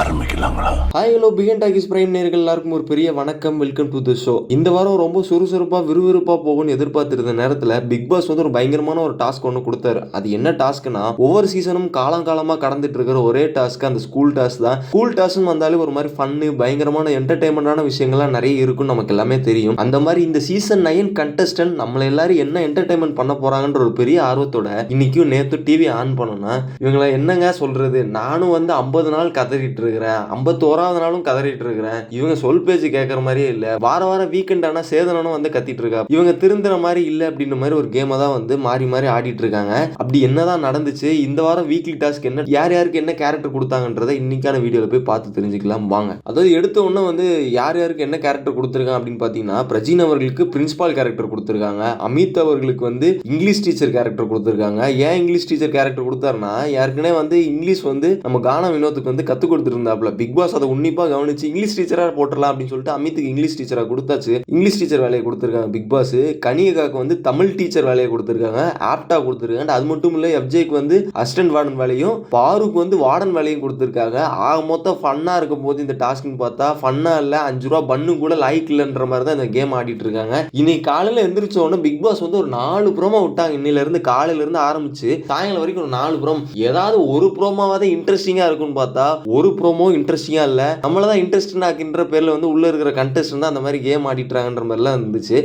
ஆரம்பிக்கலாங்களா? Hi hello பிகன் talkies prime நேர்கள் எல்லாருக்கும் ஒரு பெரிய வணக்கம். வெல்கம் டு தி ஷோ இந்த வாரம் ரொம்ப சுறுசுறுப்பாக விறுவிறுப்பாக போகும்னு எதிர்பார்த்திருந்த நேரத்தில் பிக் பாஸ் வந்து ஒரு பயங்கரமான ஒரு டாஸ்க் ஒன்று கொடுத்தாரு. அது என்ன டாஸ்க்னா ஒவ்வொரு சீசனும் காலங்காலமாக கடந்துட்டு இருக்கிற ஒரே டாஸ்க் அந்த ஸ்கூல் டாஸ்க் தான். ஸ்கூல் டாஸ்க்னு வந்தாலே ஒரு மாதிரி ஃபன்னு பயங்கரமான என்டர்டைன்மெண்டான விஷயங்கள்லாம் நிறைய இருக்கும்னு நமக்கு எல்லாமே தெரியும். அந்த மாதிரி இந்த சீசன் நைன் கண்டஸ்டன்ட் நம்மள எல்லாரும் என்ன என்டர்டைன்மெண்ட் பண்ண போறாங்கன்ற ஒரு பெரிய ஆர்வத்தோட இன்னைக்கும் நேற்று டிவி ஆன் பண்ணோம்னா இவங்களை என்னங்க சொல்றது? நானும் வந்து ஐம்பது நாள் கதறிட்டு இருக்கிறேன் ஐம்பத்தோராவது நாளும் கதறிட்டு இருக்கிறேன் இவங்க சொல் பேச்சு கேட்கற மாதிரியே இல்லை. வார வாரம் வீக்கெண்ட் ஆனா சேதனனும் வந்து கத்திட்டு இருக்கா இவங்க திருந்துற மாதிரி இல்லை அப்படின்ற மாதிரி ஒரு கேமை தான் வந்து மாறி மாறி ஆடிட்டு இருக்காங்க அப்படி என்னதான் நடந்துச்சு? இந்த வாரம் வீக்லி டாஸ்க் என்ன? யார் யாருக்கு என்ன கேரக்டர் கொடுத்தாங்கன்றதை இன்னைக்கான வீடியோவில் போய் பார்த்து தெரிஞ்சுக்கலாம். வாங்க. அதாவது எடுத்த உடனே வந்து யார் யாருக்கு என்ன கேரக்டர் கொடுத்துருக்காங்க அப்படின்னு பார்த்தீங்கன்னா பிரஜின் அவர்களுக்கு பிரின்சிபால் கேரக்டர் கொடுத்துருக்காங்க. அமித் அவர்களுக்கு வந்து இங்கிலீஷ் டீச்சர் கேரக்டர் கொடுத்துருக்காங்க. ஏன் இங்கிலீஷ் டீச்சர் கேரக்டர் கொடுத்தாருன்னா ஏற்கனவே வந்து இங்கிலீஷ் வந்து நம்ம கானா வினோத்துக்கு வந்து கற்றுக் கொடுத்துருந்தாப்புல பிக் பாஸ் அதை உன்னிப்பாக கவனிச்சு இங்கிலீஷ் டீச்சராக போட்டுடலாம் அப்படின்னு சொல்லிட்டு அமித்துக்கு இங்கிலீஷ் டீச்சராக கொடுத்தாச்சு. இங்கிலீஷ் டீச்சர் வேலையை கொடுத்துருக்காங்க பிக் பாஸ் கனியகாக்கு வந்து தமிழ் டீச்சர் வேலையை கொடுத்துருக்காங்க. ஆப்டா கொடுத்துருக்காங்க. அது மட்டும் இல்லை எஃப்ஜேக்கு வந்து அசிஸ்டன்ட் வார்டன் வேலையும் பாருக்கு வந்து வார்டன் வேலையும் கொடுத்துருக்காங்க. ஆக மொத்தம் ஃபன்னாக இருக்கும் போது இந்த டாஸ்க்னு பார்த்தா ஃபன்னாக இல்லை அஞ்சு ரூபா பண்ணு கூட லைக் இல்லைன்ற மாதிரி தான் இந்த கேம் ஆடிட்டு இருக்காங்க. இன்னைக்கு காலையில் எந்திரிச்ச உடனே பிக் பாஸ் வந்து ஒரு நாலு ப்ரோமோ விட்டாங்க. இன்னில காலையிலேருந்து ஆரம்பிச்சு சாயங்காலம் வரைக்கும் ஒரு நாலு ப்ரோம் ஏதாவது ஒரு ப்ரோமோவாவது இன்ட்ரெஸ்டிங்காக இருக்கும்னு பார்த்தா ஒரு ப்ரோமோ இன்ட்ரெஸ்டிங்காக இல்லை. நம்மளை தான் இன்ட்ரெஸ்ட் ஆக்கின்ற பேரில் வந்து உள்ளே இருக்கிற கண்டஸ்ட் தான் அந்த மாதிரி கேம் ஆடிட்டுறாங்கன்ற மாதிரிலாம் இருந்துச்சு.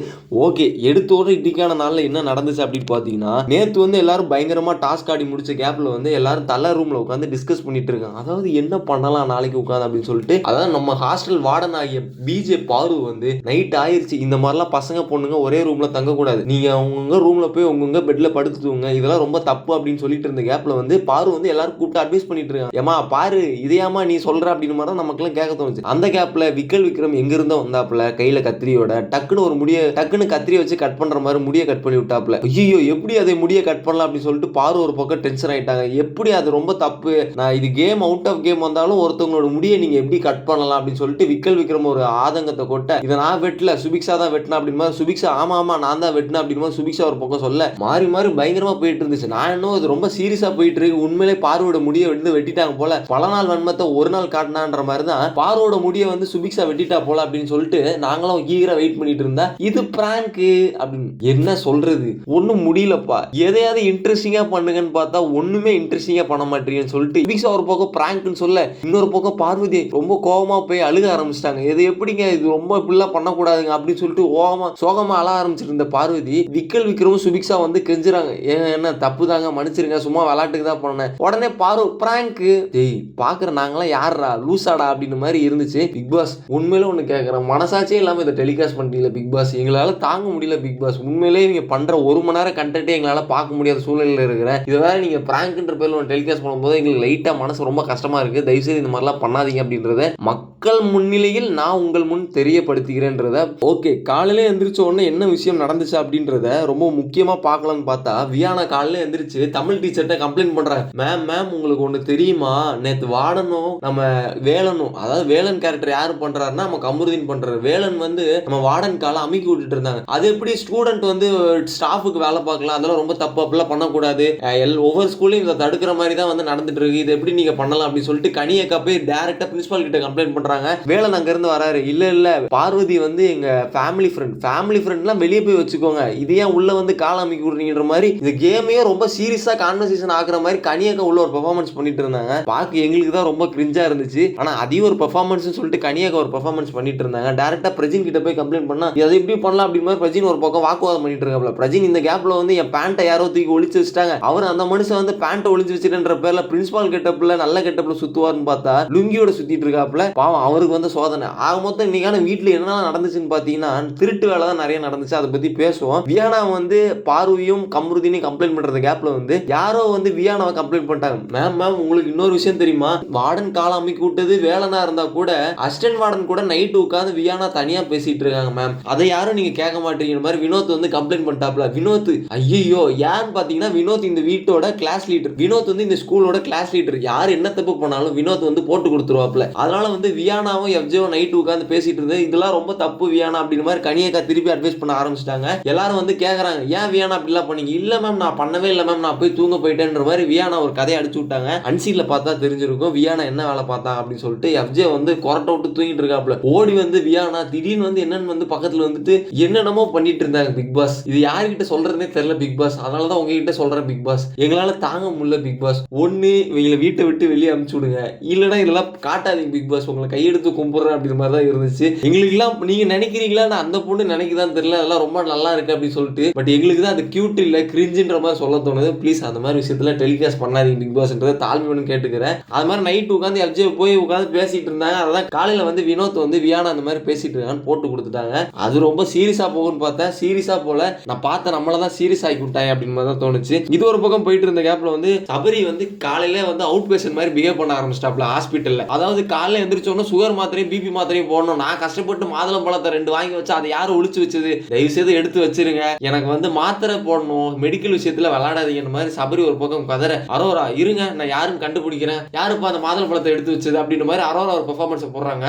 ஓகே எடுத்தோட இடிக்கான நாளில் என்ன நடந்துச்சு அப்படின்னு பார்த்தீங்கன்னா நேற்று வந்து எல்லாரும் பயங்கரமாக டாஸ்க் ஆடி முடிச்ச கேப்பில் வந்து எல்லாரும் தலை ரூமில் உட்காந்து டிஸ்கஸ் பண்ணிட்டு இருக்காங்க. அதாவது என்ன பண்ணலாம் நாளைக்கு உட்காந்து அப்படின்னு சொல்லிட்டு அதாவது நம்ம ஹாஸ்டல் வார்டன் ஆகிய பிஜே பாரு வந்து நைட் ஆயிடுச்சு இந்த மாதிரிலாம் பசங்க பொண்ணுங்க ஒரே ரூம்ல தங்கக்கூடாது. நீங்க அவங்கவுங்க ரூம்ல போய் உங்கவுங்க பெட்ல படுத்துவங்க இதெல்லாம் ரொம்ப தப்பு அப்படின்னு சொல்லிட்டு இருந்த கேப்ல வந்து பாரு வந்து எல்லாரும் கூப்பிட்டு அட்வைஸ் பண்ணிட்டு இருக்காங்க. ஏமா பாரு இதையாமா நீ சொல்ற அப்படின்னு மாதிரி தான் நமக்குலாம் கேட்க தோணுச்சு. அந்த கேப்ல விக்கல் விக்ரம் எங்கேருந்தோ வந்தாப்புல கையில கத்திரியோட டக்குன்னு ஒரு முடிய டக்குன்னு கத்திரி வச்சு கட் பண்ற மாதிரி முடிய கட் பண்ணி விட்டாப்புல. ஐயோ எப்படி அதை முடிய கட் பண்ணலாம் அப்படின்னு சொல்லிட்டு பாரு ஒரு பக்கம் டென்ஷன் ஆயிட்டாங்க. எப்படி அது ரொம்ப தப்பு? நான் இது கேம் அவுட் ஆஃப் கேம் வந்தாலும் ஒருத்தவங்களோட முடியை நீங்கள் எப்படி கட் பண்ணலாம் அப்படின்னு சொல்லிட்டு விக்கல் விக்ரம் ஒரு ஆதங்கத்தை கொட்ட இதை நான் வெட்டல சுபிக்ஷா தான் வெட்டினா அப்படின்னு சுபிக்ஷா ஆமா ஆமா நான் தான் வெட்டினா அப்படின்னு சுபிக்ஷா ஒரு பக்கம் சொல்ல மாறி மாறி பயங்கரமா போயிட்டு இருந்துச்சு. நான் இன்னும் அது ரொம்ப சீரியஸா போயிட்டு இருக்கு. உண்மையிலே பார்வையோட முடிய வந்து வெட்டிட்டாங்க போல. பல நாள் வன்மத்தை ஒரு நாள் காட்டினான்ற மாதிரி தான் பார்வோட முடியை வந்து சுபிக்ஷா வெட்டிட்டா போல அப்படின்னு சொல்லிட்டு நாங்களும் ஈகரா வெயிட் பண்ணிட்டு இருந்தா இது பிராங்கு அப்படின்னு. என்ன சொல்றது? ஒன்றும் முடியலப்பா. எதையாவது இன்ட்ரெஸ்டிங்கா பண்ணுங்கன்னு பார்த்தா ஒண்ணுமே இன்ட்ரெஸ்டிங்கா பண்ண மாட்டீங்கன்னு சொல்லிட்டு சுபிக்ஸா ஒரு பக்கம் பிராங்க்னு சொல்ல இன்னொரு பக்கம் பார்வதி ரொம்ப கோபமா போய் அழுக ஆரம்பிச்சிட்டாங்க. இது எப்படிங்க? இது ரொம்ப இப்படிலாம் பண்ணக்கூடாதுங்க அப்படின்னு சொல்லிட்டு ஓகமா சோகமா அழ ஆரம்பிச்சிருந்த பார்வதி விக்கல் விக்ரமும் சுபிக்ஷா வந்து கெஞ்சுறாங்க. ஏன் என்ன தப்பு தாங்க மன்னிச்சிருங்க. சும்மா விளாட்டுக்கு தான் பண்ணேன் உடனே பாரு பிராங்க் டேய் பாக்குற நாங்களாம் யாரா லூசாடா அப்படின்னு மாதிரி இருந்துச்சு. பிக் பாஸ் உண்மையில ஒன்று கேட்குறேன் மனசாட்சியே இல்லாமல் இதை டெலிகாஸ்ட் பண்ணிட்டீங்களா பிக் பாஸ்? எங்களால் தாங்க முடியல பிக் பாஸ். உண்மையிலேயே நீங்கள் பண்ணுற ஒரு மணி நேரம் கண்டென்ட்டே எங்களால் பார்க்க முடியாத சூழ்நிலையில் இருக்கிறேன் இதை வேற நீங்கள் பிராங்க்ன்ற பேரில் ஒன்று டெலிகாஸ்ட் பண்ணும்போது எங்களுக்கு லைட்டாக மனசு ரொம்ப கஷ்டமாக இருக்குது தயவுசெய்து இந்த மாதிரிலாம் பண்ணாதீங்க அப்படின்றத மக்கள் முன்னிலையில் நான் உங்கள் முன் தெரியப்படுத்துகிறேன்றத ஓகே காலையிலே எந்திரிச்ச உடனே என்ன விஷயம் நடந்துச்சு அப்படின்றத ரொம்ப முக்கியமாக பார்க்கலாம்னு பார்த்தா வியானா காலையில் எந்திரிச்சு தமிழ் டீச்சர்கிட்ட கம்ப்ளைண்ட் பண்ணுறாங்க மேம் மேம் உங்களுக்கு ஒன்று தெரியுமா? நேற்று வாடனும் நம்ம வேலனும் அதாவது வேலன் கேரக்டர் யார் பண்றாருன்னா நம்ம கமருதீன் பண்றாரு. வேலன் வந்து நம்ம வார்டன் காலை அமுக்கி விட்டுட்டு இருந்தாங்க. அது எப்படி ஸ்டூடெண்ட் வந்து ஸ்டாஃபுக்கு வேலை பார்க்கலாம்? அதெல்லாம் ரொம்ப தப்பு. அப்படிலாம் பண்ணக்கூடாது. எல் ஒவ்வொரு ஸ்கூல்லையும் இதை தடுக்கிற மாதிரி தான் வந்து நடந்துட்டு இருக்கு. இது எப்படி நீங்க பண்ணலாம் அப்படின்னு சொல்லிட்டு கனியக்கா போய் டேரக்டா பிரின்சிபால் கிட்ட கம்ப்ளைண்ட் பண்றாங்க. வேலன் அங்க இருந்து வராரு. இல்ல இல்ல. பார்வதி வந்து எங்க ஃபேமிலி ஃப்ரெண்ட் ஃபேமிலி ஃப்ரெண்ட்லாம் வெளியே போய் வச்சுக்கோங்க. இது ஏன் உள்ள வந்து கால அமைக்கி விடுறீங்கிற மாதிரி இந்த கேமையே ரொம்ப சீரியஸா கான்வர்சேஷன் ஆகுற மாதிரி கனியக்கா உள்ள ஒரு பெர்ஃபார்மன்ஸ் பண்ணிட்டு இருந்தாங்க. பார்க்க எங்களுக்கு தான் ரொம்ப கிரிஞ்சாக இருந்துச்சு. ஆனால் அதையும் ஒரு பெர்ஃபார்மன்ஸ் சொல்லிட்டு கனியாக ஒரு பர்ஃபார்மன்ஸ் பண்ணிட்டு இருந்தாங்க. டேரக்டா பிரஜின் கிட்ட போய் கம்ப்ளைண்ட் பண்ணா அதை எப்படி பண்ணலாம் அப்படி மாதிரி பிரஜின் ஒரு பக்கம் வாக்குவாதம் பண்ணிட்டு இருக்காப்ல. பிரஜின் இந்த கேப்ல வந்து என் பேண்ட்டை யாரோ தூக்கி ஒழிச்சு வச்சுட்டாங்க. அவர் அந்த மனுஷன் வந்து பேண்ட்டை ஒழிச்சு வச்சுட்டுன்ற பேர்ல பிரின்சிபால் கெட்டப்ல நல்ல கெட்டப்ல சுத்துவார்னு பார்த்தா லுங்கியோட சுத்திட்டு இருக்காப்ல. பாவம் அவருக்கு வந்து சோதனை. ஆக மொத்தம் இன்னைக்கான வீட்டில் என்னெல்லாம் நடந்துச்சுன்னு பார்த்தீங்கன்னா திருட்டு வேலை தான் நிறைய நடந்துச்சு. அதை பற்றி பேசுவோம். வியானா வந்து பார்வையும் கம்ருதினையும் கம்ப்ளைண்ட் பண்ணுற கேப்பில் வந்து யாரோ வந்து வியானாவை கம்ப்ளைண்ட் பண்ணிட்டாங்க. மேம் மேம் உங்களுக்கு இன்னொரு விஷயம் தெரியுமா? வார்டன் காலம் அமைக்கி விட்டது. வேலனா இருந்தா கூட அஸ்டன் வார்டன் கூட நைட் உட்காந்து வியானா தனியா பேசிட்டு இருக்காங்க மேம் அதை யாரும் நீங்க கேட்க மாட்டீங்க மாதிரி வினோத் வந்து கம்ப்ளைண்ட் பண்ணிட்டாப்ல. வினோத் ஐயோ யாருன்னு பாத்தீங்கன்னா வினோத் இந்த வீட்டோட கிளாஸ் லீடர் வினோத் வந்து இந்த ஸ்கூலோட கிளாஸ் லீடர் யார் என்ன தப்பு பண்ணாலும் வினோத் வந்து போட்டு கொடுத்துருவாப்ல. அதனால வந்து வியானாவும் எஃப்ஜோ நைட் உட்காந்து பேசிட்டு இருந்தது. இதெல்லாம் ரொம்ப தப்பு வியானா அப்படின்னு மாதிரி கனியக்கா திருப்பி அட்வைஸ் பண்ண ஆரம்பிச்சிட்டாங்க. எல்லாரும் வந்து கேக்குறாங்க ஏன் வியானா அப்படிலாம் பண்ணீங்க? இல்ல மேம் நான் பண்ணவே இல்லை மேம் நான் போய் தூங்க போயிட்டேன்ற மாதிரி வியானா ஒரு கதையை அடிச்சு விட்டாங்க. அன்சீன்ல பார்த்தா தெரிஞ்சிருக்கும். வியானா என்ன வேலை பார்த்தான் அப்படின்னு சொல்லிட்டு எஃப்ஜே வந்து கொரட்டை விட்டு தூங்கிட்டு இருக்காப்ல ஓடி வந்து வியானா திடீர்னு வந்து என்னன்னு வந்து பக்கத்துல வந்துட்டு என்னென்னமோ பண்ணிட்டு இருந்தாங்க பிக் பாஸ். இது யாருக்கிட்ட சொல்றதுனே தெரியல பிக் பாஸ். அதனால தான் உங்ககிட்ட சொல்றேன் பிக் பாஸ். எங்களால தாங்க முடியல பிக் பாஸ். ஒண்ணு இவங்களை வீட்டை விட்டு வெளியே அனுப்பிச்சு விடுங்க. இல்லைன்னா இதெல்லாம் காட்டாதீங்க பிக் பாஸ். உங்களை கையெடுத்து கும்பிடுறேன் அப்படின்ற மாதிரி தான் இருந்துச்சு. எங்களுக்கு எல்லாம் நீங்க நினைக்கிறீங்களா நான் அந்த பொண்ணு நினைக்குதான் தெரியல. அதெல்லாம் ரொம்ப நல்லா இருக்கு அப்படின்னு சொல்லிட்டு. பட் எங்களுக்கு தான் அது கியூட் இல்ல கிரிஞ்சுன்ற மாதிரி சொல்ல தோணுது. ப்ளீஸ் அந்த மாதிரி விஷயத்துல டெலிகாஸ்ட் பண்ணாதீங்க பிக் பாஸ்ன்றதை தாழ்மையோடு கேட்டுக்கிறேன். அது மாதிரி நைட் உட்காந்து எஃப்ஜே போய் உட்காந்து பேசிட்டு இருந்தாங்க. அதான் காலையில வந்து வினோத் வந்து வியானா அந்த மாதிரி பேசிட்டு இருக்கான்னு போட்டு கொடுத்துட்டாங்க. அது ரொம்ப சீரியஸா போகும்னு பார்த்தேன். சீரியஸா போல. நான் பார்த்த நம்மள தான் சீரியஸ் ஆகி விட்டாங்க அப்படின்னு மாதிரி தான் தோணுச்சு. இது ஒரு பக்கம் போயிட்டு இருந்த கேப்ல வந்து சபரி வந்து காலையில வந்து அவுட் பேஷன் மாதிரி பிஹேவ் பண்ண ஆரம்பிச்சிட்டாப்ல ஹாஸ்பிட்டல்ல அதாவது காலையில எந்திரிச்சோன்னு சுகர் மாத்திரையும் பிபி மாத்திரையும் போடணும். நான் கஷ்டப்பட்டு மாதுளம் பழத்தை ரெண்டு வாங்கி வச்சு அதை யாரும் ஒழிச்சு வச்சது? தயவு செய்து எடுத்து வச்சிருங்க. எனக்கு வந்து மாத்திரை போடணும். மெடிக்கல் விஷயத்துல விளையாடாதீங்கன்ற மாதிரி சபரி ஒரு பக்கம் கதற அரோரா இருங்க. நான் யாரும் கண்டுபிடிக்கிறேன். யாருப்பா அந்த மாதுளம் பழத்தை எடுத்து வச்சது அப்படின்ற மாதிரி அரோரா ஒரு பெர்ஃபார்மன்ஸை போடுறாங்க.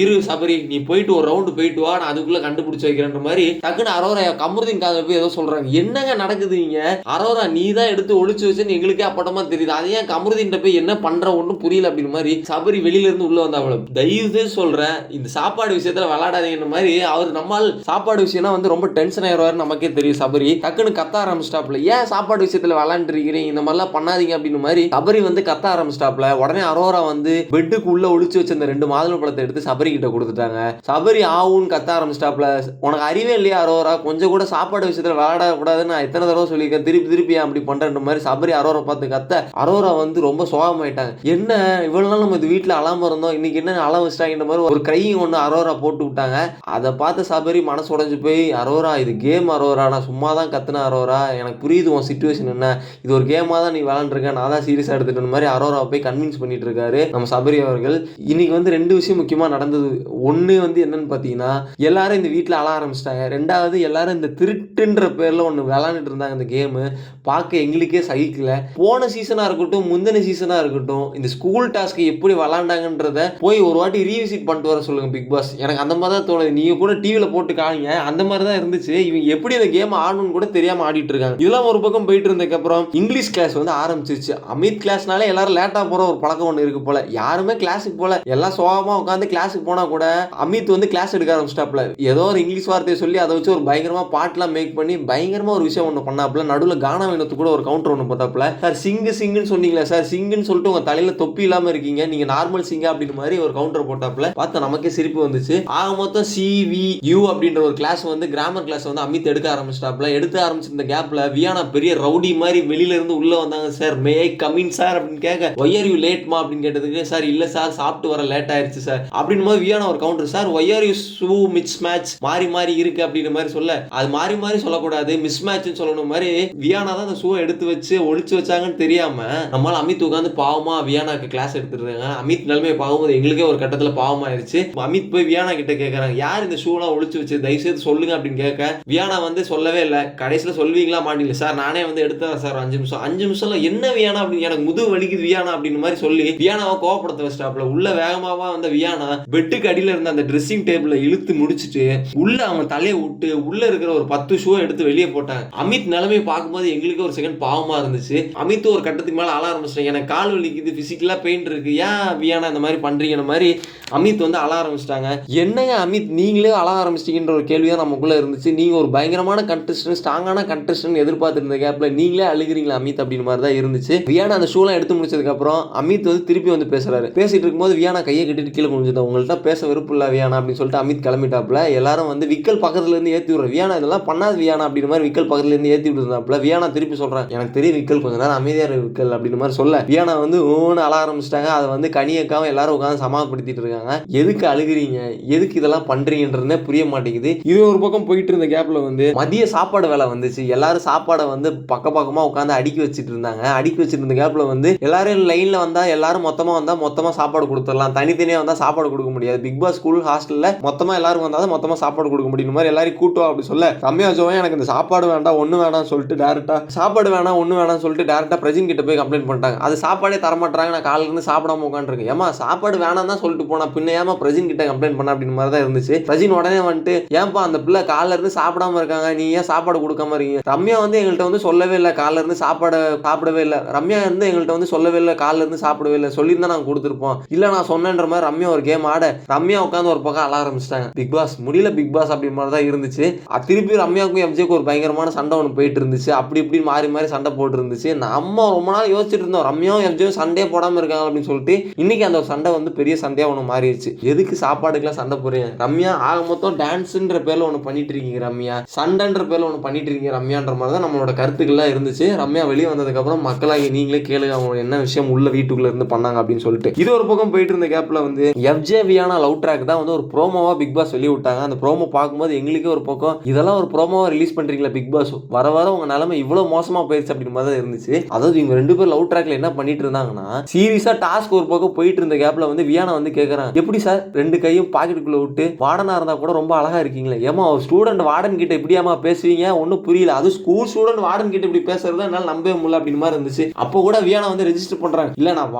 இரு சபரி நீ போயிட்டு ஒரு ரவுண்டு போயிட்டு வா நான் அதுக்குள்ள கண்டுபிடிச்சி வைக்கிறேன்ற மாதிரி டக்குன்னு அரோரா கமருதீன் காதல போய் ஏதோ சொல்றாங்க. என்னங்க நடக்குது நீங்க அரோரா நீ தான் எடுத்து ஒழிச்சு வச்சுன்னு எங்களுக்கே அப்பட்டமா தெரியுது. அது ஏன் கமருதீன் போய் என்ன பண்ற? ஒன்றும் புரியல அப்படின்ற மாதிரி சபரி வெளியில இருந்து உள்ள வந்தாவள தயவு தயவுசே சொல்றேன் இந்த சாப்பாடு விஷயத்துல விளையாடாதீங்கன்ற மாதிரி அவர் நம்மால் சாப்பாடு விஷயம்னா வந்து ரொம்ப டென்ஷன் ஆயிடுவாரு நமக்கே தெரியும் சபரி. டக்குன்னு கத்த ஆரம்பிச்சிட்டாப்ல ஏன் சாப்பாடு விஷயத்துல விளையாண்டுருக்கிறீங்க? இந்த மாதிரிலாம் பண்ணாதீங்க அப்படின்னு மாதிரி சபரி வந்து கத்த ஆரம்பிச்சிட்டாப்ல உடனே அரோரா வந்து பெட்டுக்கு உள்ள ஒழிச்சு வச்சிருந்த ரெண்டு மாதுளை பழத்தை எடுத்து சபரி கிட்ட கொடுத்துட்டாங்க. சபரி ஆவுன்னு கத்த ஆரம்பிச்சிட்டாப்ல உனக்கு அறிவே இல்லையா அரோரா? கொஞ்சம் கூட சாப்பாடு விஷயத்துல விளையாட கூடாதுன்னு நான் எத்தனை தடவை சொல்லியிருக்கேன். திருப்பி திருப்பி அப்படி பண்றேன்ற மாதிரி சபரி அரோரா பார்த்து கத்த. அரோரா வந்து ரொம்ப சோகமாயிட்டாங்க. என்ன இவ்வளவு நாள் நம்ம இது வீட்டுல அழாம இருந்தோம் இன்னைக்கு என்ன அழ வச்சிட்டாங்கன்ற மாதிரி ஒரு கையும் ஒன்று அரோரா போட்டு விட்டாங்க. அதை பார்த்து சபரி மனசு உடஞ்சு போய் அரோரா இது கேம் அரோரா. நான் சும்மா தான் கத்துன அரோரா. எனக்கு புரியுது உன் சுச்சுவேஷன் என்ன. இது ஒரு கேமாக தான் நீ விளாண்டுருக்க நான் தான் சீரியஸாக எடுத்துட்டு மாதிரி அரோரா போய் கன்வின்ஸ் பண்ணிட்டு இருக்காரு. நம்ம சபரி அவர்கள். இன்னைக்கு வந்து ரெண்டு விஷயம் முக்கியமாக நடந்தது. ஒன்று வந்து என்னன்னு பார்த்தீங்கன்னா எல்லாரும் இந்த வீட்டில் அழ ஆரம்பிச்சிட்டாங்க. ரெண்டாவது எல்லாரும் இந்த திருட்டுன்ற பேரில் ஒன்று விளாண்டுட்டு இருந்தாங்க இந்த கேமு பார்க்க எங்களுக்கே சகிக்கல. போன சீசனாக இருக்கட்டும் முந்தின சீசனாக இருக்கட்டும் இந்த ஸ்கூல் டாஸ்க்கு எப்படி விளாண்டாங்கன்றத போய் ஒரு வாட்டி ரீவிசிட் பண்ணிட்டு வர சொல்லுங்கள் பிக் பாஸ் எனக்கு அந்த மாதிரி தான் தோணுது. நீங்கள் கூட டிவியில் போட்டு காணிங்க அந்த மாதிரி தான் இருந்துச்சு. இவங்க எப்படி இந்த கேம் ஆடணும்னு கூட தெரியாமல் ஆடிட்டு இருக்காங்க. இதெல்லாம் ஒரு பக்கம் போயிட்டு இருந்ததுக்கப்புறம் இங்கிலீஷ் கிளாஸ் வந்து ஆரம்பிச்சிருச்சு. அமித் கிளாஸ்னாலே எல்லாரும் லேட்டாக போகிற ஒரு பழக்கம் ஒன்று இருக்கு போல யாருமே கிளாஸுக்கு போல. எல்லாம் சோகமா உட்காந்து கிளாஸுக்கு போனால் கூட அமித் வந்து கிளாஸ் எடுக்க ஆரம்பிச்சிட்டாப்ல ஏதோ ஒரு இங்கிலீஷ் வார்த்தையை சொல்லி அதை வச்சு ஒரு பயங்கரமாக பாட்டுலாம் மேக் பண்ணி பயங்கரமாக ஒரு விஷயம் ஒன்று பண்ணாப்புல. நடுவில் கானா வினத்து கூட ஒரு கவுண்டர் ஒன்று பார்த்தாப்புல சார் சிங்கு சிங்குன்னு சொன்னீங்களே சார் சிங்குன்னு சொல்லிட்டு உங்கள் தலையில் தொப்பி இல்லாமல் இருக்கீங்க. நீங்கள் நார்மல் சிங்கா அப்படின்னு மாதிரி ஒரு கவுண்டர் போட்டாப்புல. பார்த்து நமக்கே சிரிப்பு வந்துச்சு. ஆக மொத்தம் சிவி யூ அப்படின்ற ஒரு கிளாஸ் வந்து கிராமர் கிளாஸ் வந்து அமித் எடுக்க ஆரம்பிச்சிட்டாப்ல எடுத்து ஆரம்பிச்சிருந்த கேப்ல வியானா பெரிய ரவுடி மாதிரி வெளியில இருந்து உள்ள வந்தாங்க சார். மே கமின் சார் அப்படின்னு கேட்க ஒய்ஆர் யூ லேட்மா அப்படின்னு கேட்டதுக்கு சார் இல்ல சார் சாப்பிட்டு வர லேட் ஆயிருச்சு சார். அப்படின்னு போது வியானா ஒரு counter sir why are you so mismatch மாறி இருக்கு அப்படின்ற மாதிரி சொல்ல. அது மாறி மாறி சொல்லக்கூடாது மிஸ் மேட்ச்னு சொல்லணும் மாதிரி வியானா தான் அந்த ஷூவை எடுத்து வச்சு ஒழிச்சு வச்சாங்கன்னு தெரியாம நம்மளால அமித் உட்காந்து பாவமா வியானாக்கு கிளாஸ் எடுத்துருக்காங்க. அமித் நிலைமையை பார்க்கும்போது எங்களுக்கே ஒரு கட்டத்துல பாவமாயிருச்சு. அமித் போய் வியானா கிட்ட கேட்கறாங்க யார் இந்த ஷூலாம் ஒழிச்சு வச்சு தயவு செய்து சொல்லுங்க அப்படின்னு கேட்க வியானா வந்து சொல்லவே இல்லை. கடைசியில சொல்வீங்களா மாட்டீங்க சார் நானே வந்து எடுத்தேன் சார் அஞ்சு நிமிஷம். அஞ்சு நிமிஷம்ல என்ன வியானா? அப்படின்னு எனக்கு முது வலிக்குது வியானா அப்படின்னு மாதிரி சொல்லி வியானாவை கோவப்படுத்த வச்சிட்டாப்ல உள்ள வேகமாவா வந்த வியானா பெட்டுக்கு அடியில இருந்த அந்த ட்ரெஸ்ஸிங் டேபிள இழுத்து முடிச்சிட்டு உள்ள அவன் தலையை விட்டு உள்ள இருக்கிற ஒரு பத்து ஷூ எடுத்து வெளியே போட்டாங்க அமித் நிலைமையை பார்க்கும்போது எங்களுக்கு ஒரு செகண்ட் பாவமா இருந்துச்சு. அமித் ஒரு கட்டத்துக்கு மேல அழ ஆரம்பிச்சிட்டேன். எனக்கு கால் வலிக்குது பிசிக்கலா பெயின் இருக்கு. ஏன் வியானா இந்த மாதிரி பண்றீங்கன்ற மாதிரி அமித் வந்து அழ ஆரம்பிச்சிட்டாங்க. என்னங்க அமித் நீங்களே அழ ஆரம்பிச்சிட்டீங்கன்ற ஒரு கேள்வி தான் நமக்குள்ள இருந்துச்சு. நீங்க ஒரு பயங்கரமான கண்டஸ்டன் ஸ்ட்ராங்கான கண்டஸ்டன் எதிர்பார்த்திருந்த கேப்ல நீங்களே அழுகிறீங்களா அமித் அப்படின்னு மாதிரி தான் இருந்துச்சு. வியானா அந்த ஷூலாம் எடுத்து முடிச்சதுக்கு அப்புறம் அமித் வந்து திருப்பி வந்து பேசுறாரு. பேசிட்டு இருக்கும்போது வியானா கையை கட்டிட்டு கீழே குடிஞ்சிருந்தா உங்கள்ட்ட பேச விருப்பம் இல்ல வியானா அப்படின்னு சொல்லிட்டு அமித் கிளம்பிட்டாப்ல எல்லாரும் வந்து விக்கல் பக்கத்துல இருந்து ஏத்தி விடுற வியானா இதெல்லாம் பண்ணாது வியானா அப்படின்ற மாதிரி விக்கல் பக்கத்துல இருந்து ஏத்தி விட்டுருந்தாப்ல வியானா திருப்பி சொல்றேன் எனக்கு தெரியும் விக்கல் கொஞ்ச நேரம் அமைதியா விக்கல் அப்படின்னு மாதிரி சொல்ல. வியானா வந்து ஓன்னு அழ ஆரம்பிச்சிட்டாங்க. அதை வந்து கனியக்காவும் எல்லாரும் உட்காந்து சமாளிப்படுத்திட்டு இருக்காங்க. எதுக்கு அழுகுறீங்க? எதுக்கு இதெல்லாம் பண்றீங்கன்றதே புரிய மாட்டேங்குது. இது ஒரு பக்கம் போயிட்டு இருந்த கேப்ல வந்து மதிய சாப்பாடு வேலை வந்துச்சு. எல்லாரும் சாப்பாடை வந்து பக்க பக்கமா உட்காந்து அடுக்கி வச்சுட்டு இருந்தாங்க. அடுக்கி வச்சுட்டு இருந்த கேப்ல வந்து எல்லாரும் லைன்ல வந்தா எல்லாரும் மொத்தமாக வந்தால் மொத்தமாக சாப்பாடு கொடுத்துடலாம். தனித்தனியாக வந்தால் சாப்பாடு கொடுக்க முடியாது. பிக் பாஸ் ஸ்கூல் ஹாஸ்டலில் மொத்தமாக எல்லாரும் வந்தால் தான் மொத்தமாக சாப்பாடு கொடுக்க முடியும். மாதிரி எல்லாரும் கூட்டுவா அப்படி சொல்ல. ரம்யா ஜோவன் எனக்கு இந்த சாப்பாடு வேண்டாம் ஒன்று வேணாம்னு சொல்லிட்டு டேரெக்டாக சாப்பாடு வேணாம் ஒன்று வேணாம்னு சொல்லிட்டு டேரெக்டாக பிரஜின் கிட்ட போய் கம்ப்ளைண்ட் பண்ணிட்டாங்க. அது சாப்பாடே தரமாட்டாங்க நான் காலையில சாப்பிடாம உட்காந்துருக்கேன் ஏமா சாப்பாடு வேணாம் தான் சொல்லிட்டு போனா பின்ன ஏமா பிரஜின் கிட்ட கம்ப்ளைண்ட் பண்ண அப்படின்னு மாதிரி தான் இருந்துச்சு. பிரஜின் உடனே வந்துட்டு ஏன்பா அந்த பிள்ளை காலைல இருந்து சாப்பிடாம இருக்காங்க? நீ ஏன் சாப்பாடு கொடுக்காம இருக்கீங்க? ரம்யா வந்து எங்கள்கிட்ட வந்து சொல்லவே இல்லை. காலைல இருந்து சாப்பாடு சாப்பிடவே இல்லை. ரம்யா வந்து எங்கள்கிட்ட வந்து சொல்லவே இல்லை. காலைல இருந்து சாப்பிடவே இல்லை. சொல்லி சொல்லியிருந்தா நாங்கள் கொடுத்துருப்போம். இல்லை நான் சொன்னேன்ற மாதிரி ரம்யா ஒரு கேம் ஆட ரம்யா உட்காந்து ஒரு பக்கம் அழ ஆரம்பிச்சிட்டாங்க பிக் பாஸ் முடியல பிக் பாஸ் அப்படி மாதிரி தான் இருந்துச்சு. திருப்பி ரம்யாவுக்கும் எம்ஜேக்கும் ஒரு பயங்கரமான சண்டை ஒன்று போயிட்டு இருந்துச்சு. அப்படி இப்படி மாறி மாறி சண்டை போட்டு இருந்துச்சு. நம்ம ரொம்ப நாள் யோசிச்சுட்டு இருந்தோம். ரம்யாவும் எம்ஜியும் சண்டையே போடாமல் இருக்காங்க அப்படின்னு சொல்லிட்டு இன்னைக்கு அந்த ஒரு சண்டை வந்து பெரிய சண்டையாக ஒன்று மாறிடுச்சு. எதுக்கு சாப்பாடுக்கெல்லாம் சண்டை போறீங்க ரம்யா ஆக மொத்தம் டான்ஸுன்ற பேரில் ஒன்று பண்ணிட்டு இருக்கீங்க ரம்யா. சண்டைன்ற பேரில் ஒன்று பண்ணிட்டு இருக்கீங்க ரம்யான்ற மாதிரி தான் நம்மளோட கருத்துக்கள்லாம் இருந்துச்சு. ரம்யா வெளியே வந்ததுக்கப்புறம் மக்களாகி நீங்களே கேளுங்க. அவங்க என்ன விஷயம் உள்ள வீட்டுக்குள்ளே இருந்து பண்ணாங்க அப்படின்னு சொல்லிட்டு. இது ஒரு பக்கம் போயிட்டு இருந்த கேப்ல வந்து எஃப்ஜே வியானா லவ் ட்ராக் தான் வந்து ஒரு ப்ரோமோவா பிக் பாஸ் வெளிய விட்டாங்க. அந்த ப்ரோமோ பார்க்கும்போது எங்களுக்கே ஒரு பக்கம் இதெல்லாம் ஒரு ப்ரோமோவா ரிலீஸ் பண்றீங்களா பிக் பாஸ் வர வர உங்க நிலைமை இவ்வளவு மோசமா போயிருச்சு அப்படின்னு மாதிரி தான் இருந்துச்சு. அதாவது இவங்க ரெண்டு பேரும் லவ் ட்ராக்ல என்ன பண்ணிட்டு இருந்தாங்கன்னா சீரியஸா டாஸ்க் ஒரு பக்கம் போயிட்டு இருந்த கேப்ல வந்து வியானா வந்து கேக்குறாங்க. எப்படி சார் ரெண்டு கையும் பாக்கெட்டுக்குள்ள விட்டு வார்டனாக இருந்தா கூட ரொம்ப அழகா இருக்கீங்களே. ஏமா ஒரு ஸ்டூடெண்ட் வார்டன் கிட்ட இப்படியாமா பேசுவீங்க? ஒன்றும் புரியல. அது ஸ்கூல் ஸ்டூடெண்ட் வார்டன் கிட்ட இப்படி பேசுறது என்னால நம்பவே முடியல அப்படின்னு மாதிரி இருந்துச்சு. அப்போ கூட வியானா வந்து ரெஜிஸ்டர் பண்றாங்க. இல்ல நான்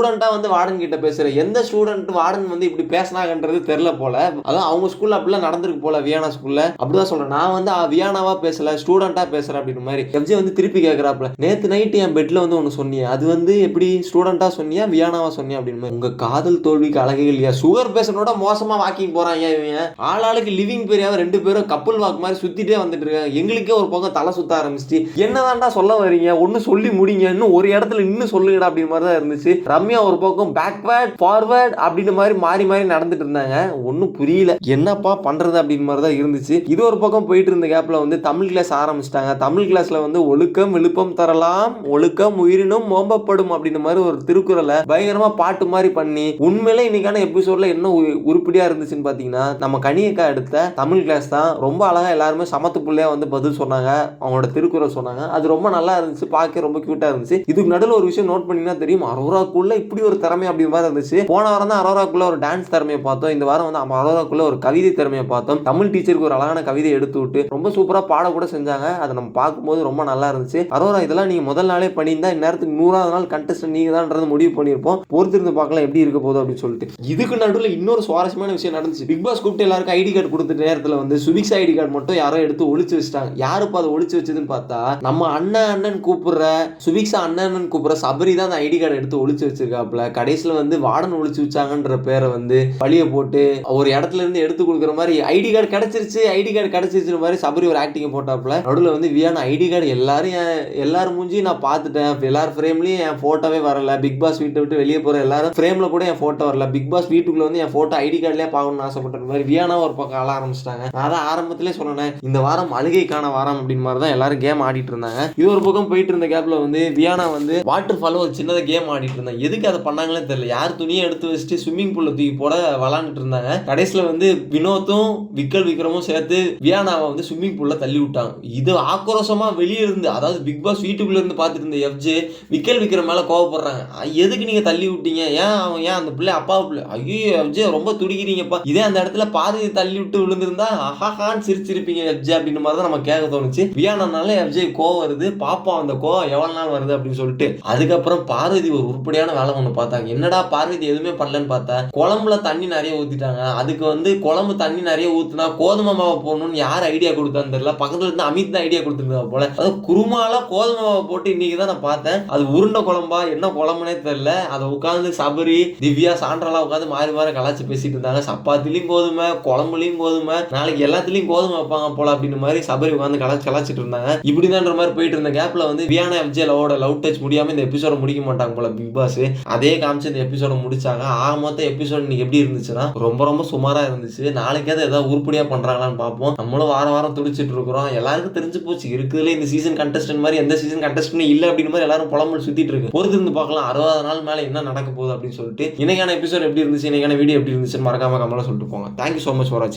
ஸ்டூடெண்டா வந்து வார்டன் கிட்ட பேசுகிறேன் எந்த ஸ்டூடெண்ட் வார்டன் வந்து இப்படி பேசினாங்கன்றது தெரில போல. அதான் அவங்க ஸ்கூலில் அப்படிலாம் நடந்திருக்கு போல வியானா ஸ்கூலில் அப்படிதான் சொல்கிறேன் நான் வந்து வியானாவாக பேசலை பேசல ஸ்டூடெண்டா பேசுறேன் அப்படின்னு மாதிரி. எஃப்ஜே வந்து திருப்பி கேட்குறாப்புல நேற்று நைட் என் பெட்டில் வந்து ஒன்று சொன்னியே. அது வந்து எப்படி ஸ்டூடெண்ட்டாக சொன்னியா வியானாவாக சொன்னியா? அப்படின்னு மாதிரி. உங்கள் காதல் தோல்விக்கு அழகே இல்லையா? சுகர் பேஷண்டோட மோசமாக வாக்கிங் போறாங்க இவன். ஆளாளுக்கு லிவிங் பெரியாவை ரெண்டு பேரும் கப்பல் வாக் மாதிரி சுற்றிட்டே வந்துட்டு இருக்காங்க. எங்களுக்கே ஒரு பக்கம் தலை சுத்த ஆரம்பிச்சிட்டு என்னதான்டா சொல்ல வரீங்க ஒன்று சொல்லி முடிங்க. இன்னும் ஒரு இடத்துல இன்னும் சொல்லுங்கடா அப்படின்னு மாதிரி தான் இருந்துச்சு. ரம்யா ஒரு பக்கம் பேக்வேர்ட் ஃபார்வேர்ட் அப்படின்னு மாதிரி மாறி மாறி நடந்துட்டு இருந்தாங்க. ஒன்றும் புரியல. என்னப்பா பண்ணுறது அப்படின்னு மாதிரி தான் இருந்துச்சு. இது ஒரு பக்கம் போயிட்டு இருந்த கேப்பில் வந்து தமிழ் கிளாஸ் ஆரம்பிச்சிட்டாங்க. தமிழ் கிளாஸில் வந்து ஒழுக்கம் விழுப்பம் தரலாம். ஒழுக்கம் உயிரினும் மோம்பப்படும் அப்படின்ற மாதிரி ஒரு திருக்குறளை பயங்கரமாக பாட்டு மாதிரி பண்ணி உண்மையிலே இன்னைக்கான எபிசோட்ல என்ன உ- இருந்துச்சுன்னு பார்த்தீங்கன்னா நம்ம கனியக்கா எடுத்த தமிழ் கிளாஸ் தான் ரொம்ப அழகாக எல்லாருமே சமத்து பிள்ளையாக வந்து பதில் சொன்னாங்க. அவங்களோட திருக்குறள் சொன்னாங்க. அது ரொம்ப நல்லா இருந்துச்சு. பார்க்க ரொம்ப க்யூட்டாக இருந்துச்சு. இதுக்கு நடுவில் ஒரு விஷயம் நோட் பண்ணிங்கன்னா தெரியும். அரோராக்குள்ள இப்படி ஒரு திறமை அப்படி மாதிரி இருந்துச்சு. போன வாரம் தான் அரோராக்குள்ள ஒரு டான்ஸ் திறமையை பார்த்தோம். இந்த வாரம் வந்து நம்ம அரோராக்குள்ள ஒரு கவிதை திறமையை பார்த்தோம். தமிழ் டீச்சருக்கு ஒரு அழகான கவிதை எடுத்து விட்டு ரொம்ப சூப்பராக பாட கூட செஞ்சாங்க. அதை நம்ம பார்க்கும்போது ரொம்ப நல்லா இருந்துச்சு. அரோரா இதெல்லாம் நீங்க முதல் நாளே பண்ணியிருந்தா இந்நேரத்துக்கு நூறாவது நாள் கண்டஸ்ட் நீங்க தான்ன்றது முடிவு பண்ணியிருப்போம். பொறுத்திருந்து பார்க்கலாம் எப்படி இருக்க போதும் அப்படின்னு சொல்லிட்டு. இதுக்கு நடுவில் இன்னொரு சுவாரஸ்யமான விஷயம் நடந்துச்சு. பிக் பாஸ் கூப்பிட்டு எல்லாருக்கும் ஐடி கார்டு கொடுத்த நேரத்தில் வந்து சுபிக்ஸ் ஐடி கார்டு மட்டும் யாரோ எடுத்து ஒளிச்சு வச்சுட்டாங்க. யாருப்பா அதை ஒழிச்சு வச்சதுன்னு பார்த்தா நம்ம அண்ணன் அண்ணன் கூப்பிடுற சுபிக்ஸா அண்ணன் அண்ணன் கூப்பிடுற சபரி தான் அந்த ஐடி கார்டு எடுத்து ஒளிச்சு வச்சிருக்காப்புல கடைசியில் வந்து வார்டன் ஒழிச்சு வச்சாங்கன்ற பேரை வந்து பழிய போட்டு ஒரு இடத்துல இருந்து எடுத்து கொடுக்குற மாதிரி ஐடி கார்டு கிடைச்சிருச்சு ஐடி கார்டு கிடைச்சிருச்சு மாதிரி சபரி ஒரு ஆக்டிங் போட்டாப்புல. நடுவில் வந்து வியானா ஐடி கார்டு எல்லாரும் எல்லாரும் மூஞ்சியும் நான் பார்த்துட்டேன். எல்லார் ஃப்ரேம்லையும் என் போட்டோவே வரல. பிக் பாஸ் வீட்டை விட்டு வெளியே போகிற எல்லாரும் ஃப்ரேம்ல கூட என் போட்டோ வரல. பிக் பாஸ் வீட்டுக்குள்ள வந்து என் போட்டோ ஐடி கார்டுலேயே பார்க்கணும்னு ஆசைப்பட்ட மாதிரி வியானா ஒரு பக்கம் ஆள ஆரம்பிச்சிட்டாங்க. நான் தான் ஆரம்பத்திலே சொன்னேன் இந்த வாரம் அழுகைக்கான வாரம் அப்படின்னு மாதிரி தான் எல்லாரும் கேம் ஆடிட்டு இருந்தாங்க. இது ஒரு பக்கம் போயிட்டு இருந்த கேப்ல வந்து வியானா வந்து வாட்டர் ஃபாலோ ஒரு சின்னதாக கேம் ஆடிட்டு இருந்தாங்க எதுக்கு அதை பண்ணாங்களே தெரியல. யார் துணியை எடுத்து வச்சுட்டு ஸ்விம்மிங் பூலில் தூக்கி போட விளாண்டுட்டு இருந்தாங்க? கடைசியில் வந்து வினோத்தும் விக்கல் விக்ரமும் சேர்த்து வியானாவை வந்து ஸ்விம்மிங் பூலில் தள்ளி விட்டாங்க. இது ஆக்ரோஷமாக வெளியே இருந்து அதாவது பிக் பாஸ் வீட்டுக்குள்ளே இருந்து பார்த்துட்டு இருந்த எஃப்ஜே விக்கல் விக்ரம் மேலே கோவப்படுறாங்க. எதுக்கு நீங்கள் தள்ளி விட்டீங்க? ஏன் அவன் ஏன் அந்த பிள்ளை அப்பா பிள்ளை? ஐயோ எஃப்ஜே ரொம்ப துடிக்கிறீங்கப்பா. இதே அந்த இடத்துல பாதையை தள்ளி விட்டு விழுந்திருந்தா அஹாஹான்னு சிரிச்சிருப்பீங்க எஃப்ஜே அப்படின்ற மாதிரி தான் நம்ம கேட்க தோணுச்சு. வியானானால எஃப்ஜே கோவம் வருது. பாப்பா அந்த கோவம் எவ்வளோ நாள் வருது அப்படின்னு சொல்லிட்டு. அதுக்கப்புறம் பார்வதி ஒரு உருப்படியான வேலை ஒன்று பார்த்தாங்க. என்னடா பார்வதி எதுவுமே பண்ணலன்னு பார்த்தா குழம்புல தண்ணி நிறைய ஊற்றிட்டாங்க அதுக்கு வந்து குழம்பு தண்ணி நிறைய ஊற்றுனா கோதுமை மாவை போடணும்னு யார் ஐடியா கொடுத்தான்னு தெரியல. பக்கத்துல இருந்து அமித் தான் ஐடியா கொடுத்துருந்தா போல. அது குருமால கோதுமை மாவை போட்டு இன்னைக்கு தான் நான் பார்த்தேன். அது உருண்டை குழம்பா என்ன குழம்புனே தெரியல. அதை உட்காந்து சபரி திவ்யா சான்றாலாம் உட்காந்து மாறி மாறி கலாச்சி பேசிட்டு இருந்தாங்க. சப்பாத்திலையும் கோதுமை குழம்புலையும் கோதுமை நாளைக்கு எல்லாத்துலேயும் கோதுமை வைப்பாங்க போல அப்படின்னு மாதிரி சபரி உட்காந்து கலாச்சி கலாச்சிட்டு இருந்தாங்க. இப்படிதான்ற மாதிரி போயிட்டு இருந்த கேப்ல வந்து வியானா எஃப்ஜே லவோட லவ் டச் முடியாம இந்த எபிசோட முடிக்க மாட்டாங்க போல பிக் பாஸ். அதே காமிச்சு இந்த எபிசோட முடிச்சாங்க. ஆக மொத்தம் எபிசோட் இன்னைக்கு எப்படி இருந்துச்சுன்னா ரொம்ப ரொம்ப சுமாரா இருந்துச்சு. நாளைக்காவது ஏதாவது உருப்படியா பண்றாங்களான்னு பார்ப்போம். நம்மளும் வாரம் வாரம் துடிச்சிட்டு இருக்கிறோம். எல்லாருக்கும் தெரிஞ்சு போச்சு. இருக்குதுல இந்த சீசன் கண்டஸ்டன் மாதிரி எந்த சீசன் கண்டஸ்டன் இல்ல அப்படின்னு மாதிரி எல்லாரும் புலம்பல் சுத்திட்டு இருக்கு. பொறுத்து இருந்து பார்க்கலாம். அறுபது நாள் மேல என்ன நடக்க போகுது அப்படின்னு சொல்லிட்டு இன்னைக்கான எபிசோட் எப்படி இருந்துச்சு? இன்னைக்கான வீடியோ எப்படி இருந்துச்சுன்னு மறக்காம கமெண்ட்ல சொல்லிட்டு போங்க. தேங்க்யூ ஸோ மச் ஃபார் வாட்சிங்